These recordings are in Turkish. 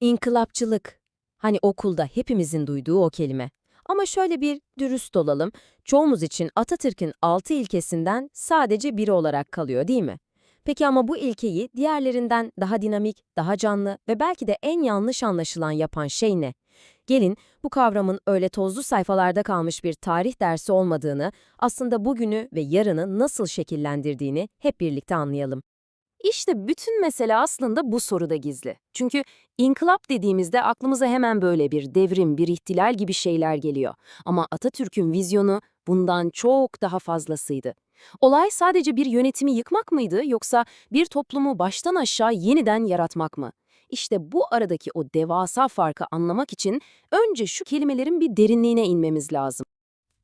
İnkılapçılık. Hani okulda hepimizin duyduğu o kelime. Ama şöyle bir dürüst olalım. Çoğumuz için Atatürk'ün altı ilkesinden sadece biri olarak kalıyor değil mi? Peki ama bu ilkeyi diğerlerinden daha dinamik, daha canlı ve belki de en yanlış anlaşılan yapan şey ne? Gelin bu kavramın öyle tozlu sayfalarda kalmış bir tarih dersi olmadığını, aslında bugünü ve yarını nasıl şekillendirdiğini hep birlikte anlayalım. İşte bütün mesele aslında bu soruda gizli. Çünkü inkılap dediğimizde aklımıza hemen böyle bir devrim, bir ihtilal gibi şeyler geliyor. Ama Atatürk'ün vizyonu bundan çok daha fazlasıydı. Olay sadece bir yönetimi yıkmak mıydı yoksa bir toplumu baştan aşağı yeniden yaratmak mı? İşte bu aradaki o devasa farkı anlamak için önce şu kelimelerin bir derinliğine inmemiz lazım.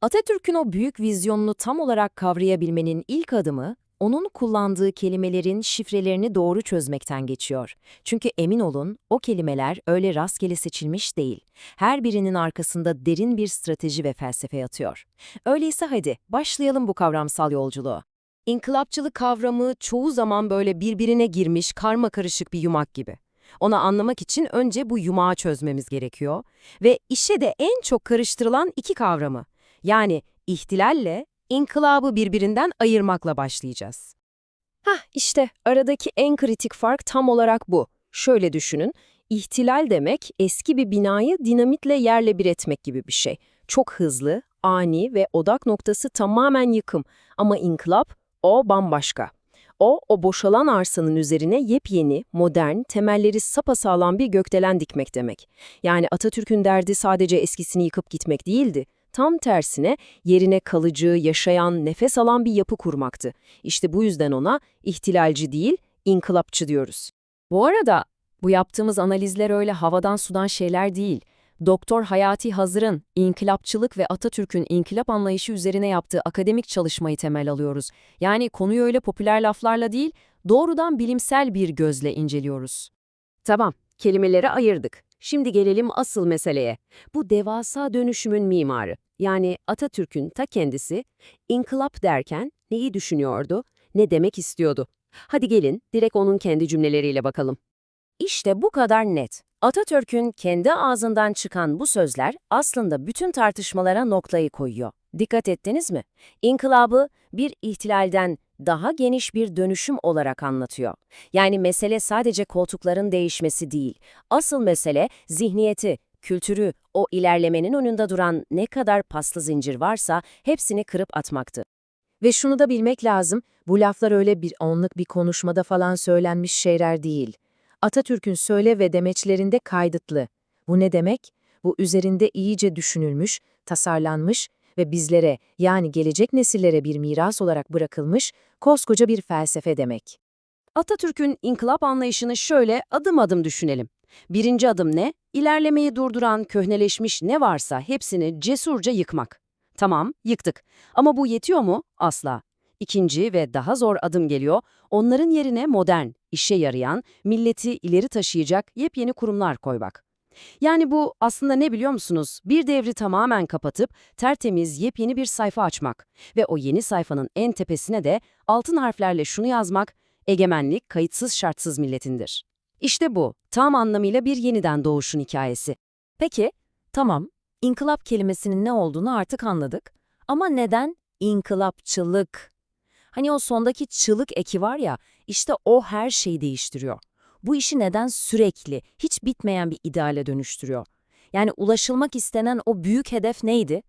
Atatürk'ün o büyük vizyonunu tam olarak kavrayabilmenin ilk adımı, onun kullandığı kelimelerin şifrelerini doğru çözmekten geçiyor. Çünkü emin olun, o kelimeler öyle rastgele seçilmiş değil. Her birinin arkasında derin bir strateji ve felsefe yatıyor. Öyleyse hadi, başlayalım bu kavramsal yolculuğu. İnkılapçılık kavramı çoğu zaman böyle birbirine girmiş, karma karışık bir yumak gibi. Onu anlamak için önce bu yumağı çözmemiz gerekiyor. Ve işe de en çok karıştırılan iki kavramı. Yani ihtilalle inkılabı birbirinden ayırmakla başlayacağız. Hah işte aradaki en kritik fark tam olarak bu. Şöyle düşünün, ihtilal demek eski bir binayı dinamitle yerle bir etmek gibi bir şey. Çok hızlı, ani ve odak noktası tamamen yıkım. Ama inkılap, o bambaşka. O, o boşalan arsanın üzerine yepyeni, modern, temelleri sapasağlam bir gökdelen dikmek demek. Yani Atatürk'ün derdi sadece eskisini yıkıp gitmek değildi. Tam tersine yerine kalıcı, yaşayan, nefes alan bir yapı kurmaktı. İşte bu yüzden ona ihtilalci değil, inkılapçı diyoruz. Bu arada bu yaptığımız analizler öyle havadan sudan şeyler değil. Doktor Hayati Hazır'ın inkılapçılık ve Atatürk'ün inkılap anlayışı üzerine yaptığı akademik çalışmayı temel alıyoruz. Yani konuyu öyle popüler laflarla değil, doğrudan bilimsel bir gözle inceliyoruz. Tamam, kelimeleri ayırdık. Şimdi gelelim asıl meseleye. Bu devasa dönüşümün mimarı, yani Atatürk'ün ta kendisi, inkılap derken neyi düşünüyordu, ne demek istiyordu? Hadi gelin, direkt onun kendi cümleleriyle bakalım. İşte bu kadar net. Atatürk'ün kendi ağzından çıkan bu sözler aslında bütün tartışmalara noktayı koyuyor. Dikkat ettiniz mi? İnkılabı bir ihtilalden daha geniş bir dönüşüm olarak anlatıyor. Yani mesele sadece koltukların değişmesi değil. Asıl mesele zihniyeti, kültürü, o ilerlemenin önünde duran ne kadar paslı zincir varsa hepsini kırıp atmaktı. Ve şunu da bilmek lazım, bu laflar öyle bir onluk bir konuşmada falan söylenmiş şeyler değil. Atatürk'ün söyle ve demeçlerinde kaydıtlı. Bu ne demek? Bu üzerinde iyice düşünülmüş, tasarlanmış ve bizlere yani gelecek nesillere bir miras olarak bırakılmış koskoca bir felsefe demek. Atatürk'ün inkılap anlayışını şöyle adım adım düşünelim. Birinci adım ne? İlerlemeyi durduran, köhneleşmiş ne varsa hepsini cesurca yıkmak. Tamam, yıktık. Ama bu yetiyor mu? Asla. İkinci ve daha zor adım geliyor. Onların yerine modern, işe yarayan, milleti ileri taşıyacak yepyeni kurumlar koymak. Yani bu aslında ne biliyor musunuz? Bir devri tamamen kapatıp tertemiz yepyeni bir sayfa açmak. Ve o yeni sayfanın en tepesine de altın harflerle şunu yazmak, egemenlik kayıtsız şartsız milletindir. İşte bu, tam anlamıyla bir yeniden doğuşun hikayesi. Peki, tamam, inkılap kelimesinin ne olduğunu artık anladık. Ama neden inkılapçılık? Hani o sondaki çılık eki var ya, işte o her şeyi değiştiriyor. Bu işi neden sürekli, hiç bitmeyen bir ideale dönüştürüyor? Yani ulaşılmak istenen o büyük hedef neydi?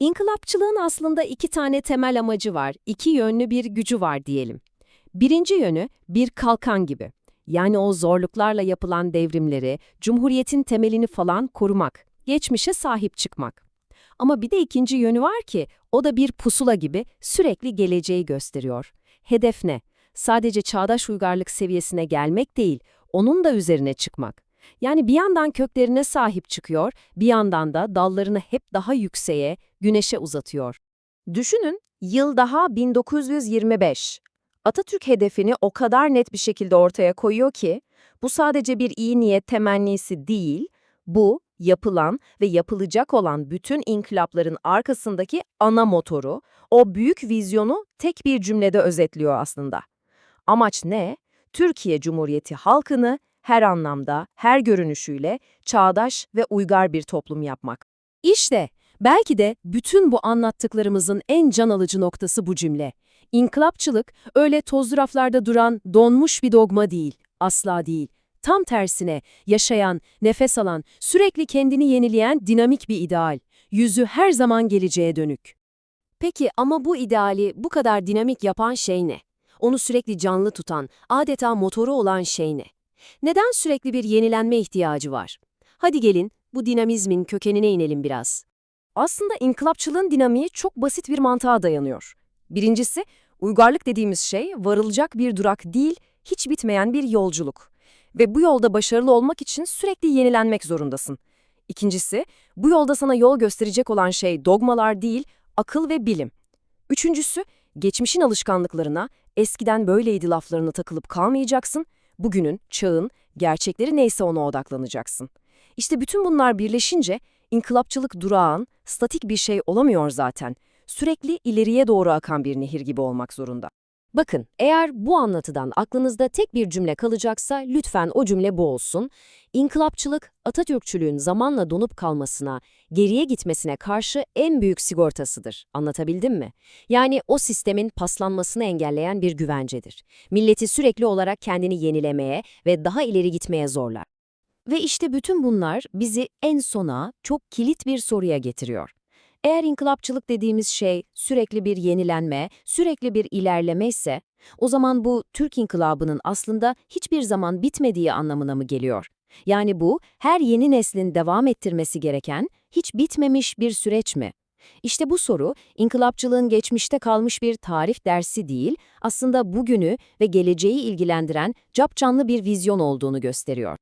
İnkılapçılığın aslında iki tane temel amacı var, iki yönlü bir gücü var diyelim. Birinci yönü bir kalkan gibi. Yani o zorluklarla yapılan devrimleri, cumhuriyetin temelini falan korumak, geçmişe sahip çıkmak. Ama bir de ikinci yönü var ki, o da bir pusula gibi sürekli geleceği gösteriyor. Hedef ne? Sadece çağdaş uygarlık seviyesine gelmek değil, onun da üzerine çıkmak. Yani bir yandan köklerine sahip çıkıyor, bir yandan da dallarını hep daha yükseğe, güneşe uzatıyor. Düşünün, yıl daha 1925. Atatürk hedefini o kadar net bir şekilde ortaya koyuyor ki, bu sadece bir iyi niyet temennisi değil, bu yapılan ve yapılacak olan bütün inkılapların arkasındaki ana motoru, o büyük vizyonu tek bir cümlede özetliyor aslında. Amaç ne? Türkiye Cumhuriyeti halkını her anlamda, her görünüşüyle çağdaş ve uygar bir toplum yapmak. İşte belki de bütün bu anlattıklarımızın en can alıcı noktası bu cümle. İnkılapçılık öyle tozlu raflarda duran, donmuş bir dogma değil, asla değil. Tam tersine yaşayan, nefes alan, sürekli kendini yenileyen dinamik bir ideal. Yüzü her zaman geleceğe dönük. Peki ama bu ideali bu kadar dinamik yapan şey ne? Onu sürekli canlı tutan, adeta motoru olan şey ne? Neden sürekli bir yenilenme ihtiyacı var? Hadi gelin bu dinamizmin kökenine inelim biraz. Aslında inkılapçılığın dinamiği çok basit bir mantığa dayanıyor. Birincisi, uygarlık dediğimiz şey varılacak bir durak değil, hiç bitmeyen bir yolculuk. Ve bu yolda başarılı olmak için sürekli yenilenmek zorundasın. İkincisi, bu yolda sana yol gösterecek olan şey dogmalar değil, akıl ve bilim. Üçüncüsü, geçmişin alışkanlıklarına, eskiden böyleydi laflarına takılıp kalmayacaksın, bugünün, çağın, gerçekleri neyse ona odaklanacaksın. İşte bütün bunlar birleşince inkılapçılık durağan, statik bir şey olamıyor zaten. Sürekli ileriye doğru akan bir nehir gibi olmak zorunda. Bakın, eğer bu anlatıdan aklınızda tek bir cümle kalacaksa lütfen o cümle bu olsun. İnkılapçılık, Atatürkçülüğün zamanla donup kalmasına, geriye gitmesine karşı en büyük sigortasıdır. Anlatabildim mi? Yani o sistemin paslanmasını engelleyen bir güvencedir. Milleti sürekli olarak kendini yenilemeye ve daha ileri gitmeye zorlar. Ve işte bütün bunlar bizi en sona çok kilit bir soruya getiriyor. Eğer inkılapçılık dediğimiz şey sürekli bir yenilenme, sürekli bir ilerleme ise, o zaman bu Türk inkılabının aslında hiçbir zaman bitmediği anlamına mı geliyor? Yani bu, her yeni neslin devam ettirmesi gereken, hiç bitmemiş bir süreç mi? İşte bu soru, inkılapçılığın geçmişte kalmış bir tarih dersi değil, aslında bugünü ve geleceği ilgilendiren capcanlı bir vizyon olduğunu gösteriyor.